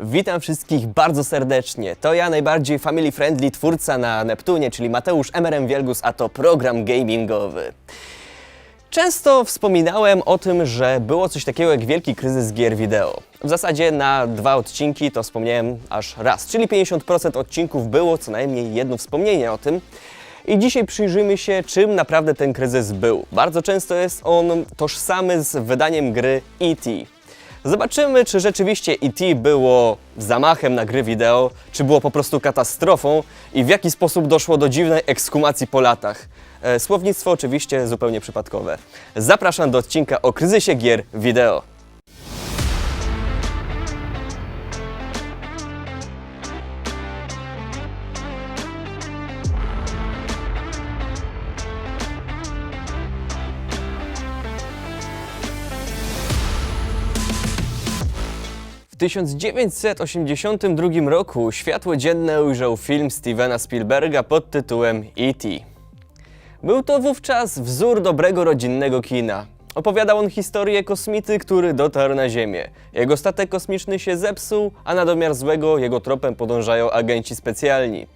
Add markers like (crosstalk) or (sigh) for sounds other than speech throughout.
Witam wszystkich bardzo serdecznie. To ja, najbardziej family friendly twórca na Neptunie, czyli Mateusz MRM Wielgus, a to program gamingowy. Często wspominałem o tym, że było coś takiego jak wielki kryzys gier wideo. W zasadzie na dwa odcinki to wspomniałem aż raz, czyli 50% odcinków było co najmniej jedno wspomnienie o tym. I dzisiaj przyjrzyjmy się, czym naprawdę ten kryzys był. Bardzo często jest on tożsamy z wydaniem gry E.T. Zobaczymy, czy rzeczywiście E.T. było zamachem na gry wideo, czy było po prostu katastrofą i w jaki sposób doszło do dziwnej ekskumacji po latach. E, Słownictwo oczywiście zupełnie przypadkowe. Zapraszam do odcinka o kryzysie gier wideo. 1982 roku światło dzienne ujrzał film Stevena Spielberga pod tytułem E.T. Był to wówczas wzór dobrego rodzinnego kina. Opowiadał on historię kosmity, który dotarł na Ziemię. Jego statek kosmiczny się zepsuł, a na domiar złego jego tropem podążają agenci specjalni.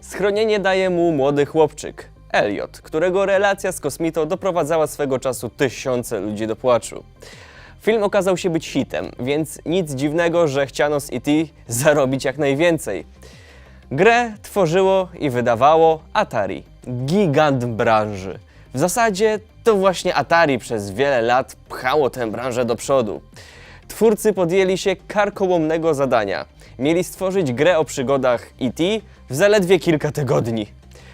Schronienie daje mu młody chłopczyk, Elliot, którego relacja z kosmitą doprowadzała swego czasu tysiące ludzi do płaczu. Film okazał się być hitem, więc nic dziwnego, że chciano z E.T. zarobić jak najwięcej. Grę tworzyło i wydawało Atari, gigant branży. W zasadzie to właśnie Atari przez wiele lat pchało tę branżę do przodu. Twórcy podjęli się karkołomnego zadania. Mieli stworzyć grę o przygodach E.T. w zaledwie kilka tygodni.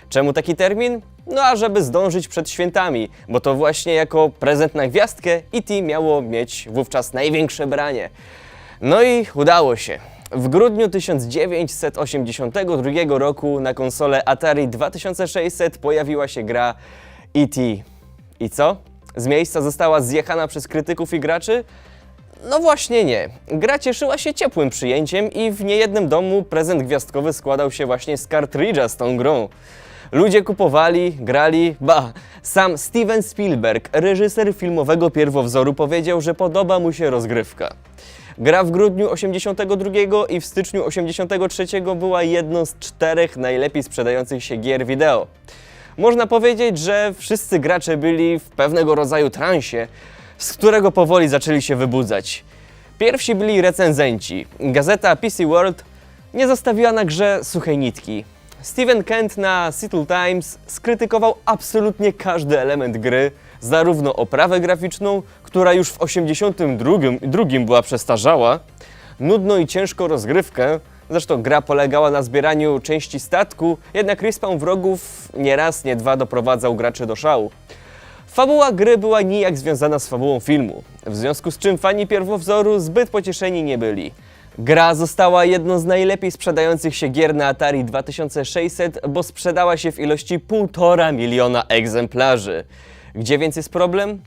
Czemu taki termin? No a żeby zdążyć przed świętami, bo to właśnie jako prezent na gwiazdkę E.T. miało mieć wówczas największe branie. No i udało się. W grudniu 1982 roku na konsolę Atari 2600 pojawiła się gra E.T. I co? Z miejsca została zjechana przez krytyków i graczy? No właśnie nie. Gra cieszyła się ciepłym przyjęciem i w niejednym domu prezent gwiazdkowy składał się właśnie z kartridża z tą grą. Ludzie kupowali, grali, ba, sam Steven Spielberg, reżyser filmowego pierwowzoru, powiedział, że podoba mu się rozgrywka. Gra w grudniu 82 i w styczniu 83 była jedną z czterech najlepiej sprzedających się gier wideo. Można powiedzieć, że wszyscy gracze byli w pewnego rodzaju transie, z którego powoli zaczęli się wybudzać. Pierwsi byli recenzenci. Gazeta PC World nie zostawiła na grze suchej nitki. Steven Kent na Seattle Times skrytykował absolutnie każdy element gry, zarówno oprawę graficzną, która już w 82 drugim była przestarzała, nudną i ciężką rozgrywkę, zresztą gra polegała na zbieraniu części statku, jednak respawn wrogów nie raz, nie dwa doprowadzał graczy do szału. Fabuła gry była nijak związana z fabułą filmu, w związku z czym fani pierwowzoru zbyt pocieszeni nie byli. Gra została jedną z najlepiej sprzedających się gier na Atari 2600, bo sprzedała się w ilości 1,5 miliona egzemplarzy. Gdzie więc jest problem?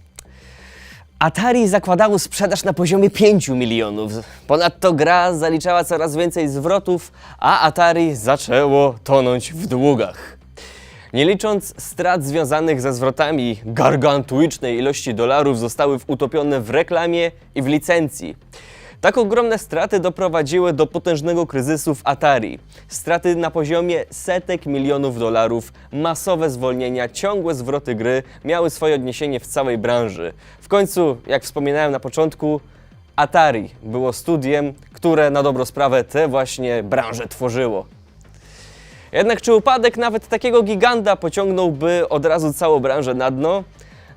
Atari zakładało sprzedaż na poziomie 5 milionów. Ponadto gra zaliczała coraz więcej zwrotów, a Atari zaczęło tonąć w długach. Nie licząc strat związanych ze zwrotami, gargantuicznej ilości dolarów zostały utopione w reklamie i w licencji. Tak ogromne straty doprowadziły do potężnego kryzysu w Atari. Straty na poziomie setek milionów dolarów, masowe zwolnienia, ciągłe zwroty gry miały swoje odniesienie w całej branży. W końcu, jak wspominałem na początku, Atari było studiem, które na dobrą sprawę tę właśnie branżę tworzyło. Jednak czy upadek nawet takiego giganta pociągnąłby od razu całą branżę na dno?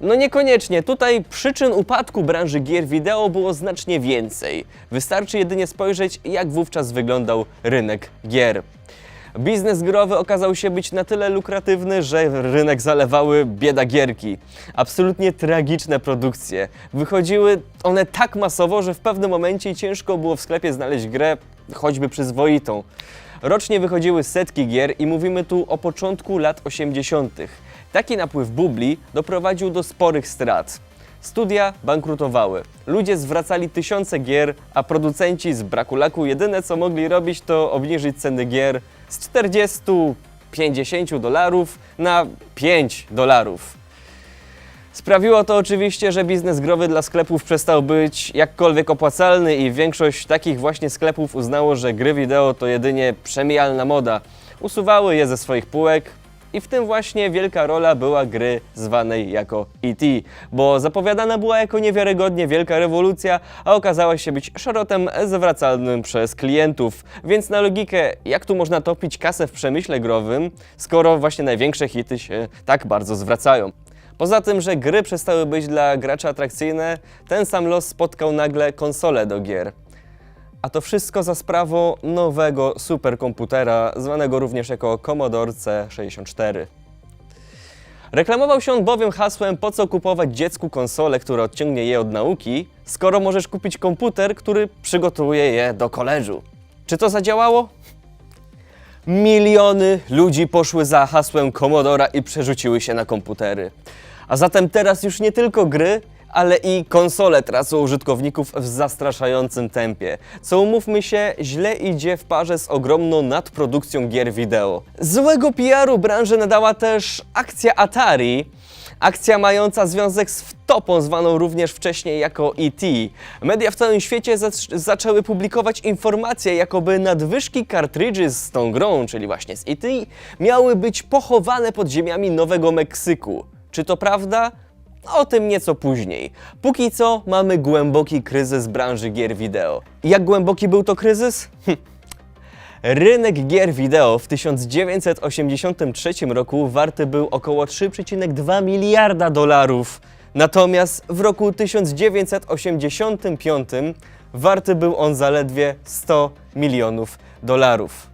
No niekoniecznie. Tutaj przyczyn upadku branży gier wideo było znacznie więcej. Wystarczy jedynie spojrzeć, jak wówczas wyglądał rynek gier. Biznes growy okazał się być na tyle lukratywny, że rynek zalewały bieda gierki. Absolutnie tragiczne produkcje. Wychodziły one tak masowo, że w pewnym momencie ciężko było w sklepie znaleźć grę choćby przyzwoitą. Rocznie wychodziły setki gier i mówimy tu o początku lat 80. Taki napływ bubli doprowadził do sporych strat. Studia bankrutowały. Ludzie zwracali tysiące gier, a producenci z braku laku jedyne co mogli robić to obniżyć ceny gier z 40-50 dolarów na 5 dolarów. Sprawiło to oczywiście, że biznes growy dla sklepów przestał być jakkolwiek opłacalny i większość takich właśnie sklepów uznało, że gry wideo to jedynie przemijalna moda. Usuwały je ze swoich półek, i w tym właśnie wielka rola była gry zwanej jako E.T., bo zapowiadana była jako niewiarygodnie wielka rewolucja, a okazała się być szrotem zwracalnym przez klientów. Więc na logikę, jak tu można topić kasę w przemyśle growym, skoro właśnie największe hity się tak bardzo zwracają. Poza tym, że gry przestały być dla gracza atrakcyjne, ten sam los spotkał nagle konsole do gier. A to wszystko za sprawą nowego superkomputera, zwanego również jako Commodore C64. Reklamował się on bowiem hasłem po co kupować dziecku konsolę, która odciągnie je od nauki, skoro możesz kupić komputer, który przygotuje je do koleżu. Czy to zadziałało? Miliony ludzi poszły za hasłem Commodora i przerzuciły się na komputery. A zatem teraz już nie tylko gry, ale i konsole tracą użytkowników w zastraszającym tempie, co umówmy się, źle idzie w parze z ogromną nadprodukcją gier wideo. Złego PR-u branży nadała też akcja Atari, Akcja mająca związek z wtopą, zwaną również wcześniej jako E.T. Media w całym świecie zac- zaczęły publikować informacje, jakoby nadwyżki kartridży z tą grą, czyli właśnie z E.T., miały być pochowane pod ziemiami Nowego Meksyku. Czy to prawda? O tym nieco później. Póki co mamy głęboki kryzys branży gier wideo. Jak głęboki był to kryzys? Hm. Rynek gier wideo w 1983 roku warty był około 3,2 miliarda dolarów. Natomiast w roku 1985 warty był on zaledwie 100 milionów dolarów.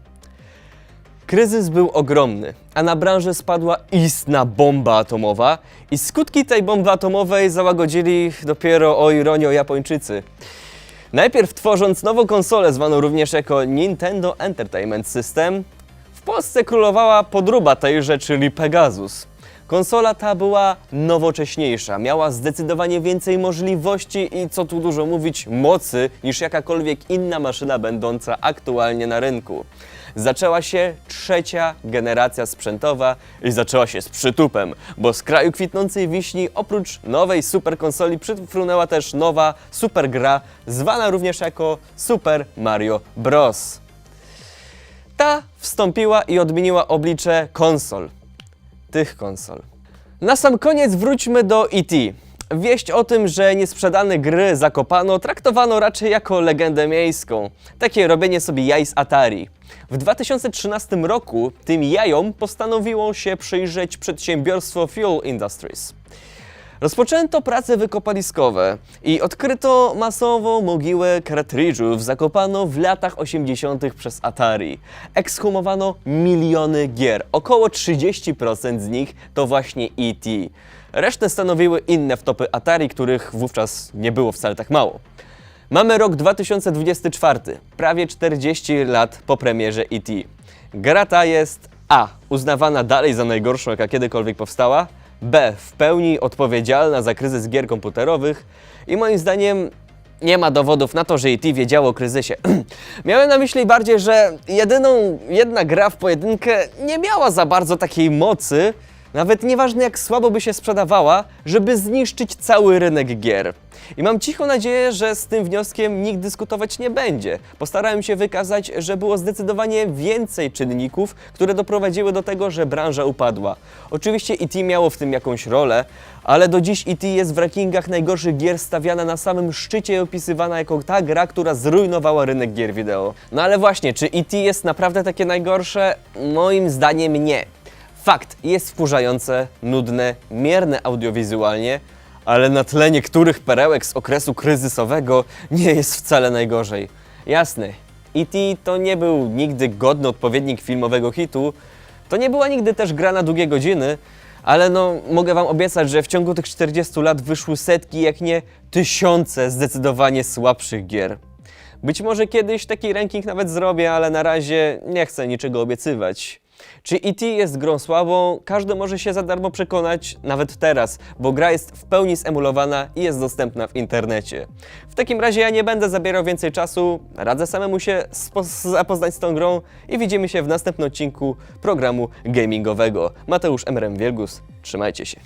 Kryzys był ogromny, a na branżę spadła istna bomba atomowa i skutki tej bomby atomowej załagodzili dopiero o ironio Japończycy. Najpierw tworząc nową konsolę zwaną również jako Nintendo Entertainment System, w Polsce królowała podróba tejże, czyli Pegasus. Konsola ta była nowocześniejsza, miała zdecydowanie więcej możliwości i co tu dużo mówić, mocy niż jakakolwiek inna maszyna będąca aktualnie na rynku. Zaczęła się trzecia generacja sprzętowa i zaczęła się z przytupem, bo z kraju kwitnącej wiśni oprócz nowej super konsoli przyfrunęła też nowa super gra, zwana również jako Super Mario Bros. Ta wstąpiła i odmieniła oblicze konsol tych konsol. Na sam koniec wróćmy do E.T. Wieść o tym, że niesprzedane gry zakopano, traktowano raczej jako legendę miejską. Takie robienie sobie jaj z Atari. W 2013 roku tym jajom postanowiło się przyjrzeć przedsiębiorstwo Fuel Industries. Rozpoczęto prace wykopaliskowe i odkryto masową mogiłę kartridżów zakopano w latach 80. przez Atari. Ekshumowano miliony gier, około 30% z nich to właśnie E.T. Resztę stanowiły inne wtopy Atari, których wówczas nie było wcale tak mało. Mamy rok 2024, prawie 40 lat po premierze E.T. Gra ta jest A. Uznawana dalej za najgorszą, jaka kiedykolwiek powstała, B. W pełni odpowiedzialna za kryzys gier komputerowych i moim zdaniem nie ma dowodów na to, że E.T. wiedziało o kryzysie. (clears throat) Miałem na myśli bardziej, że jedyną, jedna gra w pojedynkę nie miała za bardzo takiej mocy, nawet nieważne jak słabo by się sprzedawała, żeby zniszczyć cały rynek gier. I mam cichą nadzieję, że z tym wnioskiem nikt dyskutować nie będzie. Postarałem się wykazać, że było zdecydowanie więcej czynników, które doprowadziły do tego, że branża upadła. Oczywiście E.T. miało w tym jakąś rolę, ale do dziś E.T. jest w rankingach najgorszych gier stawiana na samym szczycie i opisywana jako ta gra, która zrujnowała rynek gier wideo. No ale właśnie, czy E.T. jest naprawdę takie najgorsze? Moim zdaniem nie. Fakt, jest wkurzające, nudne, mierne audiowizualnie, ale na tle niektórych perełek z okresu kryzysowego nie jest wcale najgorzej. Jasne, E.T. to nie był nigdy godny odpowiednik filmowego hitu, to nie była nigdy też gra na długie godziny, ale no mogę wam obiecać, że w ciągu tych 40 lat wyszły setki, jak nie tysiące zdecydowanie słabszych gier. Być może kiedyś taki ranking nawet zrobię, ale na razie nie chcę niczego obiecywać. Czy E.T. jest grą słabą? Każdy może się za darmo przekonać, nawet teraz, bo gra jest w pełni zemulowana i jest dostępna w internecie. W takim razie ja nie będę zabierał więcej czasu, radzę samemu się zapoznać z tą grą i widzimy się w następnym odcinku programu gamingowego. Mateusz MRM Wielgus, trzymajcie się.